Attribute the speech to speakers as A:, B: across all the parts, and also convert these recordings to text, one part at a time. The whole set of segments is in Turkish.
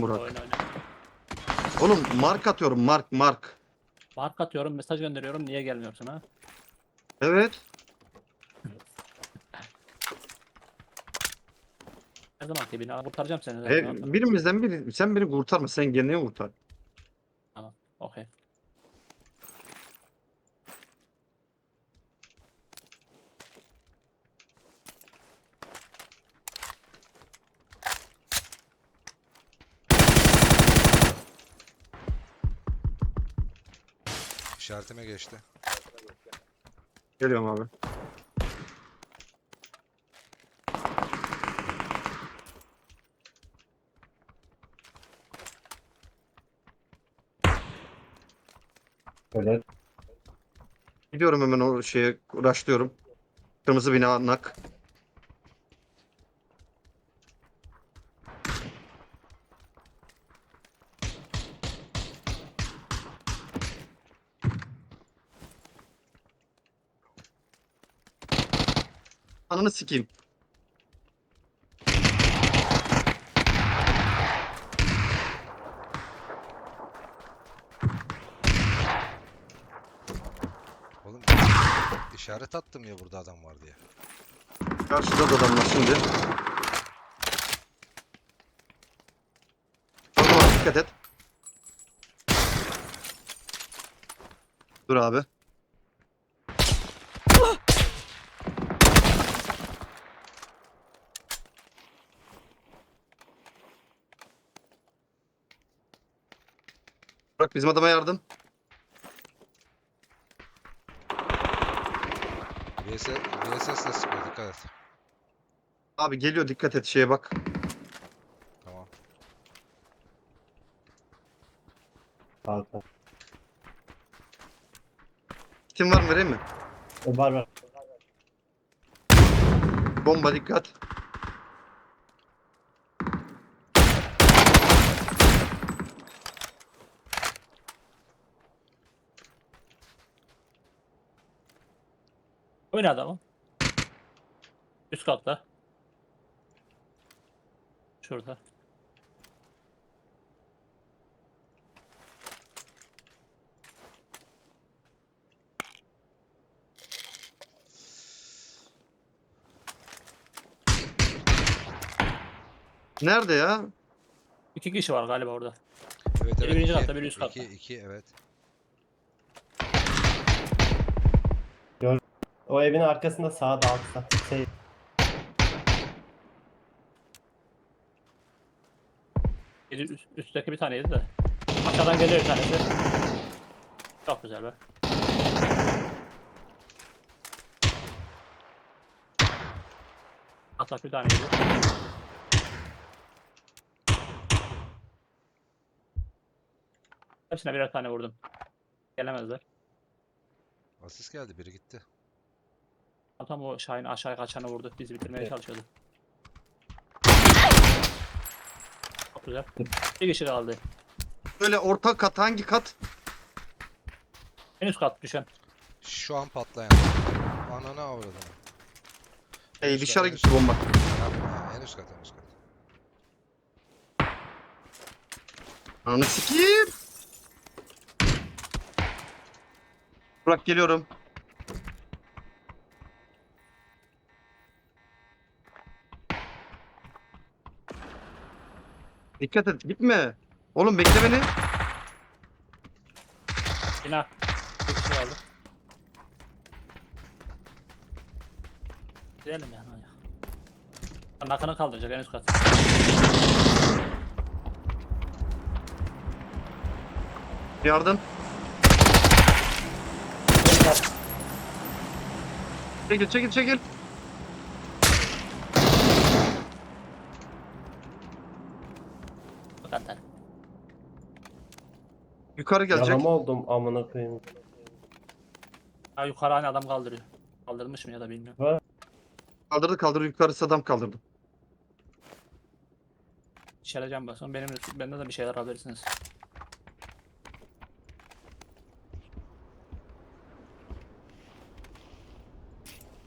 A: Son.
B: Oyna oyna.
A: Oğlum mark atıyorum mark mark.
B: Mark atıyorum, mesaj gönderiyorum. Niye gelmiyorsun ha?
A: Evet.
B: Ne zaman ki beni kurtaracağım seni.
A: E,
B: zaten.
A: birimizden biri sen beni kurtarma sen kendini kurtar.
C: İşaretime geçti.
A: Geliyorum abi.
D: Öyle.
A: Gidiyorum hemen o şeye uğraşlıyorum. Kırmızı bina nak. Ananı sikeyim.
C: Oğlum işaret attım ya burada adam var diye.
A: Karşıda da adamlar şimdi. Tamam dikkat et. Dur abi. Bırak bizim adama yardım.
C: VS, VSS de sıkıyor dikkat et.
A: Abi geliyor dikkat et şeye bak.
C: Tamam.
D: Kanka.
A: Kitin var mı vereyim mi?
D: Var var.
A: Bomba dikkat.
B: Oyna adamı. Üst katta. Şurada.
A: Nerede ya?
B: İki kişi var galiba orada.
C: Evet
B: Biri
C: evet.
B: birinci
C: iki,
B: katta, biri üst
C: iki,
B: katta.
C: iki, evet.
D: O evin arkasında sağda altta. Şey,
B: üst- üstteki bir taneydi de. Aşağıdan geliyor bir tanesi. Çok güzel be. Atak bir taneydi. Hepsine birer tane vurdum. Gelemezler.
C: Asist geldi biri gitti.
B: Tam o Şahin aşağıya kaçanı vurdu. Bizi bitirmeye
D: Evet.
B: çalışıyordu. Güzel. Bir kişi kaldı.
A: Böyle orta kat hangi kat?
B: En üst kat düşen.
C: Şu an patlayan. Ananı avradım.
A: Ey dışarı gitti bomba.
C: Yapma ya, en üst kat en üst kat.
A: Ananı sikeyim. Burak geliyorum. Dikkat et gitme. Oğlum bekle beni.
B: Bina. Bir kişi kaldı. Gidelim yani. ya. Nakını kaldıracak en üst kat.
A: Yardım. Çekil çekil çekil.
B: Bu kadar.
A: Yukarı gelecek.
D: yarama oldum amına koyayım.
B: Ha yukarı hani adam kaldırıyor. Kaldırmış mı ya da bilmiyorum.
A: Kaldırdı kaldırdı yukarısı adam kaldırdı.
B: İçereceğim basın. Benim bende de bir şeyler alabilirsiniz.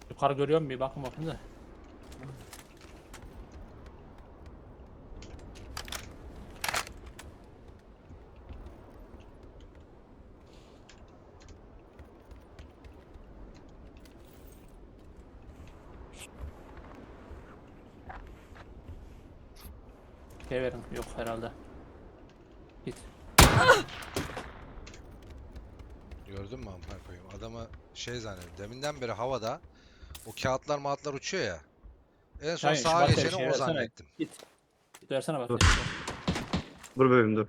B: Yukarı görüyor mu bir bakın bakın da. Şey verin. Yok herhalde. Git.
C: Gördün mü amına koyayım? Adamı şey zannediyorum. Deminden beri havada o kağıtlar mağıtlar uçuyor ya. En son
B: şu
C: sağa
B: bak
C: geçeni
B: şey
C: o
B: versene.
C: zannettim.
B: Git. Git versene bak.
A: Dur. Dur bebeğim dur.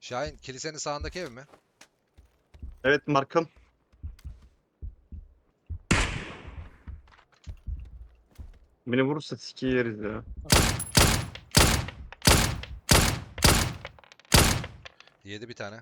C: Şahin kilisenin sağındaki ev mi?
A: Evet markam. Beni vurursa siki yeriz ya.
C: Yedi bir tane.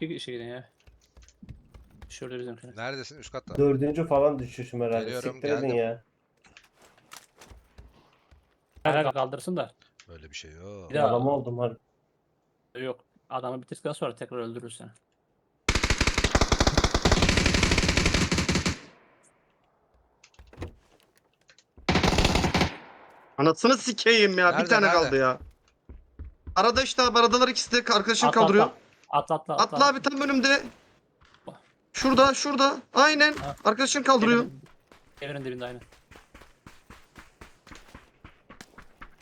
B: İki kişi gidin ya. Şurada bizimkine.
C: Neredesin? Üst katta.
D: Dördüncü falan düşüşüm herhalde.
C: Geliyorum,
D: Siktir edin
C: geldim.
D: ya.
B: Ayağa kaldırsın da.
C: Böyle bir şey yok.
B: Bir daha-
D: Adam oldum harbi.
B: Yok. Adamı bitirdikten sonra tekrar öldürür seni.
A: Anasını sikeyim ya.
C: Nerede,
A: bir tane
C: nerede?
A: kaldı ya. Arada işte abi aradalar ikisi de arkadaşın
B: Atla,
A: kaldırıyor.
B: Atla atla atla.
A: Atla abi tam önümde. Şurada şurada. Aynen.
B: Ha.
A: Arkadaşın kaldırıyor.
B: Evin, evinin dibinde aynı.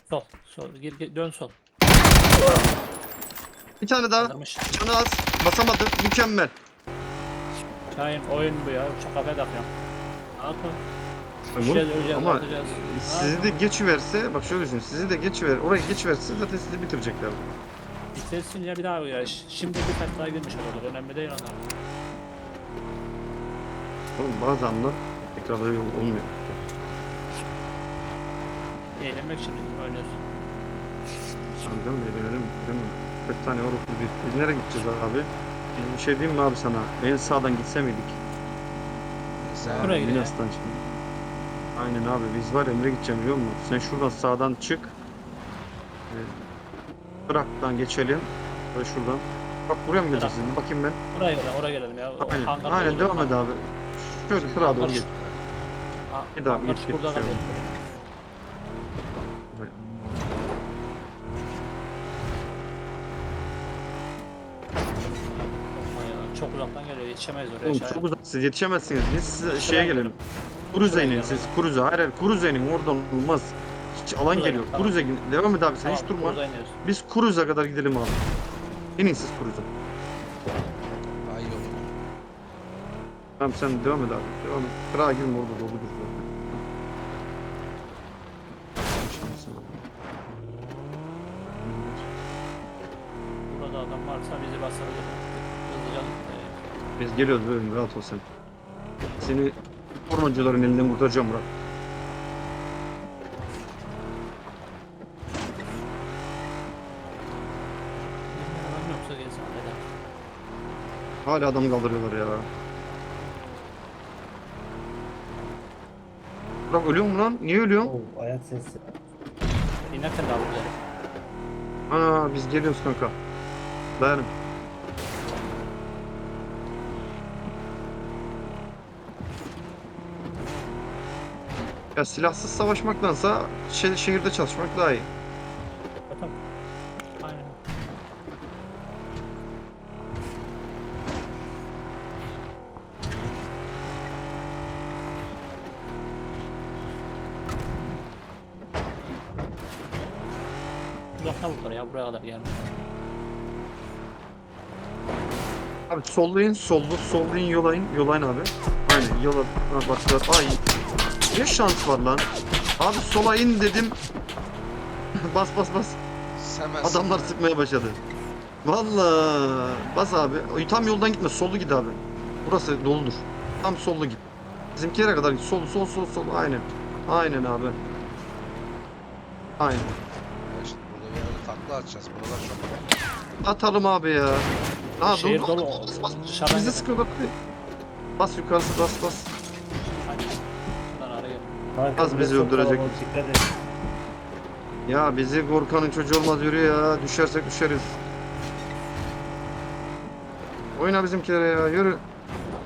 B: Sol. Sol. Gir, gir, dön sol.
A: Bir tane daha.
B: Kaldırmış.
A: Canı az. Basamadı. Mükemmel.
B: Şahin oyun bu ya. Çok kafaya takıyorum. Ne yapalım? Düşeceğiz, öleceğiz,
A: ama
B: atacağız.
A: sizi de geçiverse bak şöyle düşün. Sizi de geçiver. Oraya geçiverse zaten sizi bitirecekler.
B: Bitirsin ya bir daha ya. Şimdi bir kat daha girmiş olur. Önemli değil onlar.
A: Oğlum bazı anlar tekrarda yol olmuyor.
B: Eğlenmek için oynuyoruz.
A: Anladın mı? Verelim. Verelim. Kaç tane var okul bir. Biz nereye gideceğiz abi? Biz bir şey diyeyim mi abi sana? En sağdan gitse miydik?
C: Sen
B: Buraya gidelim.
A: Milas'tan şimdi. Aynen abi biz var Emre gideceğim biliyor musun? Sen şuradan sağdan çık. Ee, Irak'tan geçelim. Ve şuradan. Bak buraya mı gideceğiz? şimdi? Bakayım ben.
B: Oraya gelelim, oraya gelelim ya. O
A: Aynen. Aynen
B: olur,
A: devam et abi. Şöyle kırağa doğru
B: hangar-
A: git. Daha
B: hangar
A: git, git,
B: buradan
A: şey
B: alayım. Aman ya, Çok uzaktan geliyor. Yetişemeyiz oraya.
A: Oğlum
B: Şahin.
A: çok uzak. Siz yetişemezsiniz. Biz size şeye gelelim. Kuruza inin siz. Kuruza. Hayır hayır. Kuruza inin. Oradan olmaz. Hiç alan
B: Kuruza
A: geliyor.
B: tamam.
A: Kuruza gidin. Devam et abi sen
B: Tamam,
A: hiç durma.
B: buradan iniyoruz.
A: Biz Kuruza kadar gidelim abi. İnin siz Kuruza. Tamam sen devam et abi. Devam et. Kırağa girme orada doludur zaten.
B: Burada adam varsa bizi basabilir. Hızlıca
A: Biz geliyoruz böyle rahat ol sen. Seni pornocuların elinden kurtaracağım Murat.
B: yoksa gelsin neden?
A: Hala adam kaldırıyorlar ya. Burak ölüyor mu lan? Niye ölüyorsun?
D: Oo, ayak sesi.
B: İnerken daha güzel.
A: Ana biz geliyoruz kanka. Dayanın. Ya silahsız savaşmaktansa şe- şehirde çalışmak daha iyi.
B: Zaten. Aynen. Uzaktan vurdular ya buraya kadar gelmiş.
A: Abi sollayın, sollu, sollayın, yolayın, yolayın abi. Aynen, yola, ha, bak, ay. Ne şans var lan? Abi sola in dedim. bas bas bas.
C: Hemen
A: Adamlar sıkmaya başladı. Vallahi bas abi. Ay, Tam yoldan gitme, sollu git abi. Burası doludur. Tam sollu git. Bizimkilere kadar git. Sol, sol, sol, sol. Aynen. Aynen abi. Aynen.
C: Takla atacağız. Buralar çok.
A: Atalım abi ya. Ha,
B: Şehir
A: dur,
B: dolu.
A: bas, bas.
B: Dışarıdan
A: Bizi
B: gel.
A: sıkıyorlar. Bas yukarısı bas bas.
B: Araya.
D: Kanka,
A: Az bizi
D: burası
A: öldürecek.
D: kalabalık, Dikkat et.
A: Ya bizi Gorkan'ın çocuğu olmaz yürü ya. Düşersek düşeriz. Oyna bizimkilere ya yürü.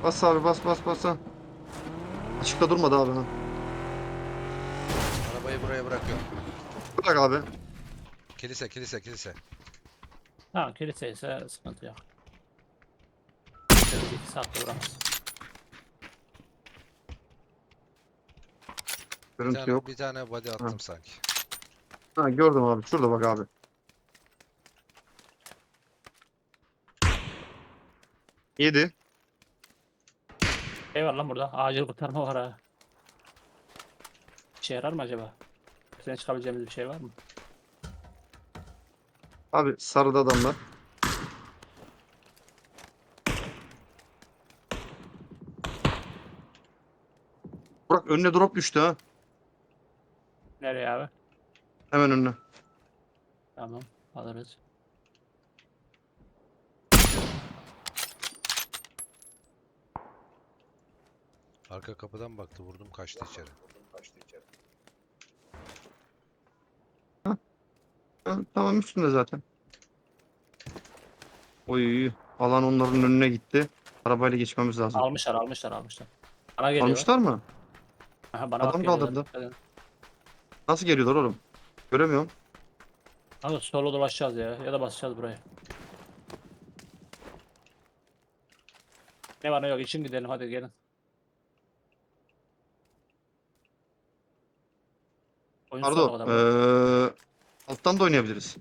A: Bas abi bas bas bas ha. Açıkta durmadı abi ha.
C: Arabayı buraya bırakıyorum.
A: Bırak abi.
C: Kilise kilise kilise.
B: Ha kilise ise sıkıntı yok. Bir iki saatte uğramaz.
C: Bir
A: Görüntü
C: tane,
A: yok.
C: bir tane body attım sanki.
A: Ha gördüm abi. Şurada bak abi. Yedi.
B: Şey var lan burada. Acil kurtarma var ha. İşe yarar mı acaba? Sen çıkabileceğimiz bir şey var mı?
A: Abi sarıda adamlar. Burak önüne drop düştü ha.
B: Nereye abi?
A: Hemen önüne.
B: Tamam. Alırız.
C: Arka kapıdan baktı vurdum kaçtı içeri.
A: Ha, tamam üstünde zaten. Oy alan onların önüne gitti. Arabayla geçmemiz lazım.
B: Almışlar almışlar almışlar. Bana geliyor.
A: Almışlar mı?
B: Aha, bana
A: Adam
B: bak
A: kaldırdı.
B: Evet.
A: Nasıl geliyorlar oğlum? Göremiyorum.
B: Kanka solo dolaşacağız ya. Ya da basacağız buraya. Ne var ne yok için gidelim hadi gelin. Oyun
A: Pardon. Ee, alttan da oynayabiliriz.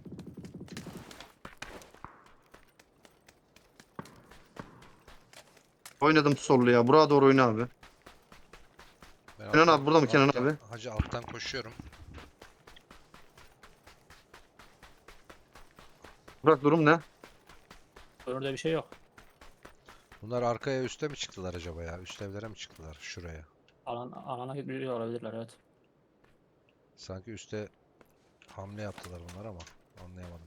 A: Oynadım sollu ya. Buraya doğru oyna abi.
C: Ben
A: Kenan abi burada mı Kenan
C: alttan-
A: abi?
C: Hacı alttan koşuyorum.
A: Burak durum ne?
B: Önünde bir şey yok.
C: Bunlar arkaya üste mi çıktılar acaba ya? Üst evlere mi çıktılar? Şuraya.
B: Alan, alana gidiyor olabilirler evet.
C: Sanki üste hamle yaptılar bunlar ama anlayamadım.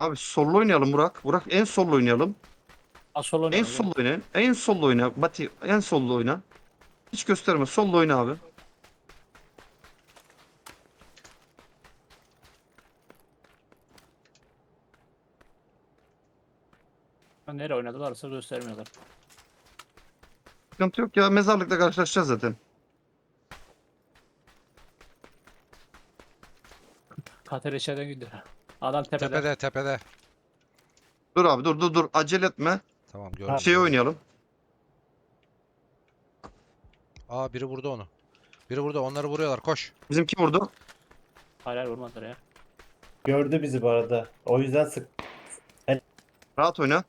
A: Abi sollu oynayalım Burak. Burak en sollu oynayalım.
B: A solo
A: En
B: oynayalım,
A: sollu oynayın. En sollu oyna. Bati en sollu oyna. Hiç gösterme. Sollu oyna abi.
B: Nereye oynadılarsa göstermiyorlar.
A: Sıkıntı yok ya. Mezarlıkta karşılaşacağız zaten.
B: Kater içeriden gidiyor. Adam tepede.
C: Tepede tepede.
A: Dur abi dur dur dur. Acele etme.
C: Tamam gördüm.
A: Şey oynayalım.
C: Aa biri vurdu onu. Biri vurdu onları vuruyorlar koş.
A: Bizimki vurdu.
B: Hayır hayır vurmadılar ya.
D: Gördü bizi bu arada. O yüzden sık.
A: Rahat oyna.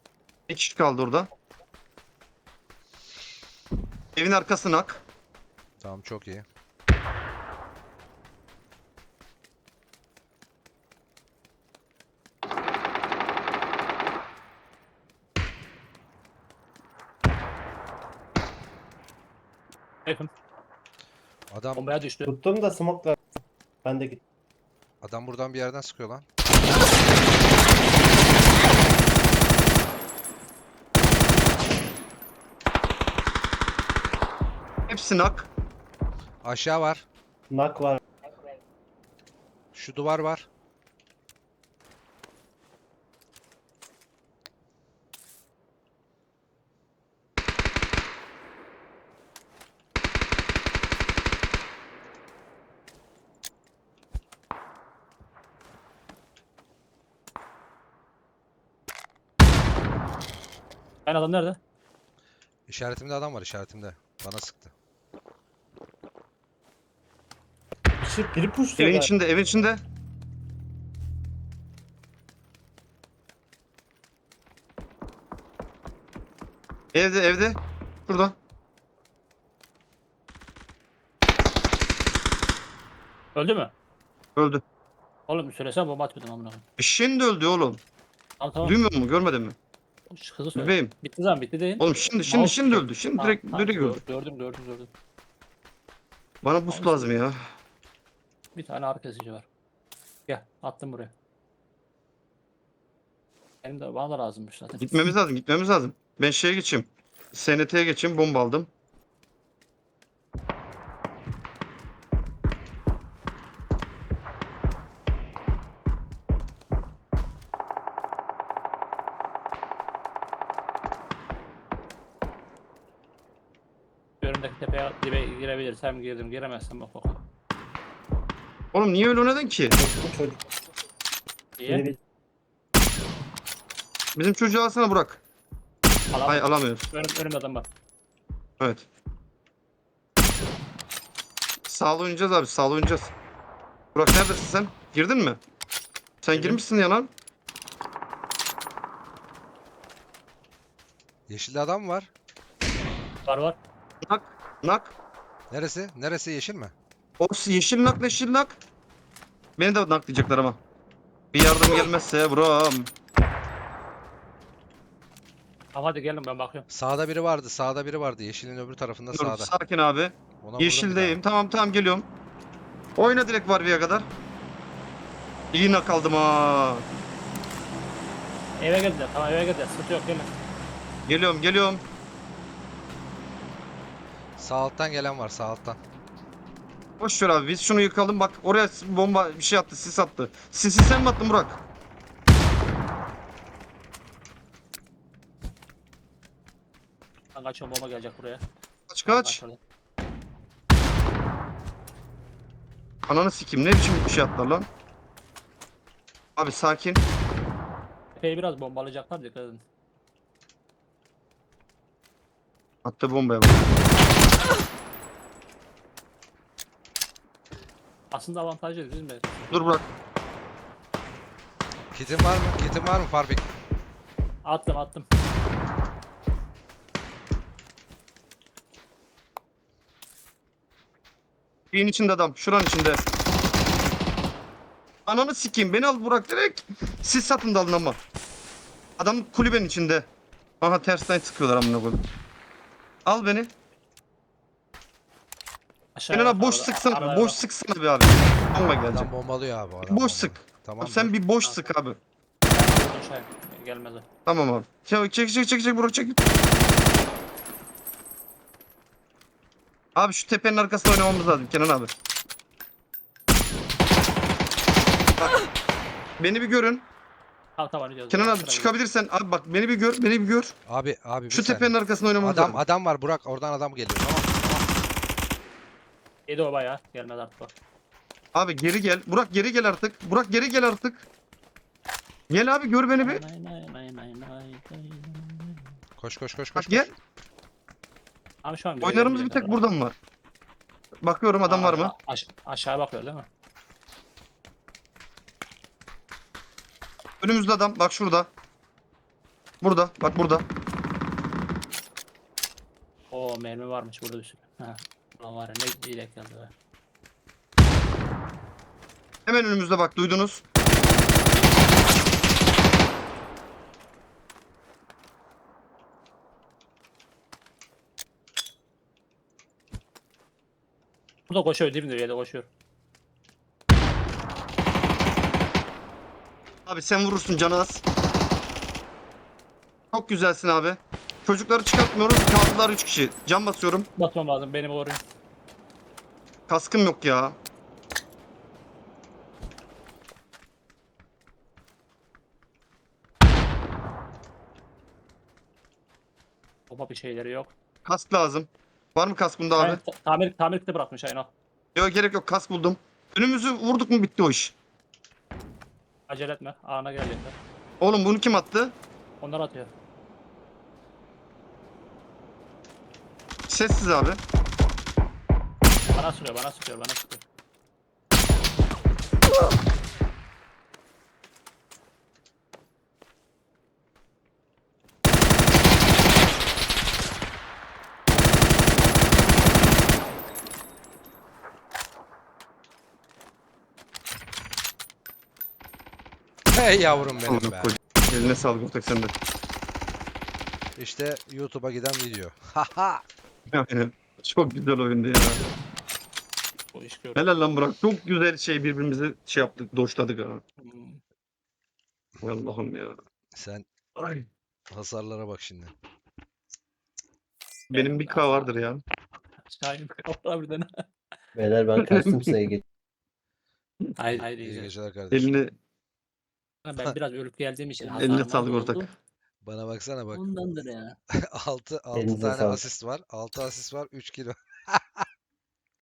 A: Bir kişi kaldı orada. Evin arkasına ak.
C: Tamam çok iyi.
B: Yakın.
C: Adam
B: Bombaya düştü.
D: Tuttum da smoke'la. Ben de gittim.
C: adam buradan bir yerden sıkıyor lan.
A: Hepsini ak.
C: Aşağı var.
D: Nak var.
C: Şu duvar var.
B: Ben adam nerede?
C: İşaretimde adam var işaretimde. Bana sıktı.
D: Şey biri pushluyor.
A: Evin içinde, evin içinde. Evde, evde. Şurada.
B: Öldü mü?
A: Öldü.
B: Oğlum söylesene bomba atıyordum amına koyayım.
A: E şimdi öldü oğlum.
B: Tamam tamam.
A: Duymuyor musun? Görmedin mi?
B: Şu Hızlı söyle.
A: Bebeğim.
B: Bitti zaman bitti değil.
A: Oğlum şimdi, şimdi,
B: Mouse
A: şimdi öldü. Şimdi
B: Ha,
A: direkt,
B: ha,
A: direkt
B: gör-
A: öldü.
B: Gördüm gördüm gördüm.
A: Bana boost lazım ya.
B: Bir tane ağrı kesici var. Gel attım buraya. Benim de bana da lazımmış zaten.
A: Gitmemiz lazım, gitmemiz lazım. Ben şeye geçeyim. SNT'ye geçeyim, bomba aldım.
B: Öndeki tepeye dibe girebiliriz. Hem girdim giremezsem bak bakalım.
A: Oğlum niye öyle oynadın ki?
D: Bu çocuk. Beni
A: Bizim çocuğu alsana Burak.
B: Alam.
A: Hayır alamıyoruz.
B: Önüm, önümde adam var.
A: Evet. Sağlı oynayacağız abi sağlı oynayacağız. Burak neredesin sen? Girdin mi? Sen
B: Girdim.
A: girmişsin ya lan.
C: Yeşilli adam var.
B: Var var.
A: Nak.
C: Neresi? Neresi yeşil mi?
A: O yeşil nak yeşil nak. Beni de naklayacaklar ama. Bir yardım gelmezse buram.
B: Tamam hadi gelin ben bakıyorum.
C: Sağda biri vardı. Sağda biri vardı. Yeşilin öbür tarafında
A: Dur
C: sağda.
A: sakin abi.
C: Ona vurdum bir
A: Yeşildeyim. Tamam tamam geliyorum. Oyna direkt Varvi'ye kadar. İyi nak aldım ha.
B: Eve geldiler. Tamam eve geldiler. Sıkıntı yok gelin.
A: Geliyorum geliyorum.
C: Sağ alttan gelen var. Sağ alttan.
A: Boş ver abi biz şunu yıkalım bak oraya bomba bir şey attı sis attı. Sisi sen mi attın Burak?
B: Ben kaçıyorum bomba gelecek buraya.
A: Kaç kaç.
B: Başladı.
A: Ananı sikeyim ne biçim bir şey attılar lan. Abi sakin.
B: Tepeyi biraz bombalayacaklar dikkat edin.
A: Attı bombaya bak.
B: Aslında avantajlıyız biz mi?
A: Dur Burak.
C: Kitin var mı? Kitin var mı Farfik?
B: Attım attım.
A: Şeyin içinde adam. Şuranın içinde. Ananı sikeyim. Beni al Burak direkt. Siz satın da alın ama. Adam kulübenin içinde. Aha tersten sıkıyorlar amına koyayım. Al beni.
B: Aşağıya
A: Beni
B: bak,
A: boş sıksana.
B: arada
A: Boş
B: bak.
A: sıksana bir abi. Bomba gelecek.
C: Adam bombalıyor abi. adam
A: Boş sık.
C: Tamam.
A: Abi sen bir boş sık abi.
B: Aşağıya Gelmez o.
A: Tamam abi. Çek çek çek çek çek Burak çek. Abi şu tepenin arkasında oynamamız lazım Kenan abi. Bak. Beni bir görün.
B: Tamam tamam gidiyoruz.
A: Kenan abi çıkabilirsen abi bak beni bir gör, beni bir gör.
C: Abi abi bir
A: Şu
C: saniye.
A: tepenin arkasında oynamamız
C: Adam
A: lazım.
C: adam var Burak. Oradan adam geliyor. Tamam.
B: Yedi o bayağı. Gelmez artık bak.
A: Abi geri gel. Burak geri gel artık. Burak geri gel artık. Gel abi gör beni bir.
B: Nay, nay, nay, nay, nay, nay.
C: Koş koş koş
A: Bak
C: koş.
A: gel.
C: koş.
B: Abi şu an bile
A: Oynarımız bir tek buradan var. Bakıyorum adam
B: Aa,
A: var mı?
B: Aş aşağı bakıyor değil mi?
A: Önümüzde adam. Bak şurada. Burada. Bak burada.
B: Oo mermi varmış burada bir sürü. Ha. Ulan var ya ne iyi denk geldi be.
A: Hemen önümüzde bak duydunuz.
B: Burada koşuyor dibinde bir yerde koşuyor.
A: Abi sen vurursun canı az. Çok güzelsin abi. Çocukları çıkartmıyoruz. Kaldılar 3 kişi. Can basıyorum.
B: Batmam lazım beni koruyun.
A: Kaskım yok ya.
B: Topa bir şeyleri yok.
A: Kask lazım. Var mı kask bunda abi?
B: Ben ta- tamir, tamir kiti bırakmış aynen.
A: Yok gerek yok kask buldum. Önümüzü vurduk mu bitti o iş.
B: Acele etme. Ağına gelecekler.
A: Oğlum bunu kim attı?
B: Onlar atıyor.
A: Sessiz abi.
B: Bana sürüyor, bana sürüyor, bana sürüyor.
C: Hey yavrum benim be.
A: Eline sağlık ortak sende.
C: İşte YouTube'a giden video. Haha.
A: Aynen. Çok güzel oyundu ya.
B: Bu iş görüyor.
A: Helal lan Burak. Çok güzel şey birbirimizi şey yaptık, doşladık ha.
B: Hmm.
A: Allah'ım ya.
C: Sen
A: Ay.
C: hasarlara bak şimdi.
A: Benim bir K vardır ya.
B: Şahin kapıda bir tane.
D: Beyler ben kaçtım size git.
B: Hayır, hayır.
C: İyi
B: iyi.
C: geceler kardeşim.
A: Elini
B: Ben biraz ölüp geldiğim için
A: Eline sağlık ortak.
C: Bana baksana bak.
B: Ondandır ya.
C: 6 6
D: Elinize
C: tane
D: sağlık.
C: asist var. 6 asist var. 3 kilo.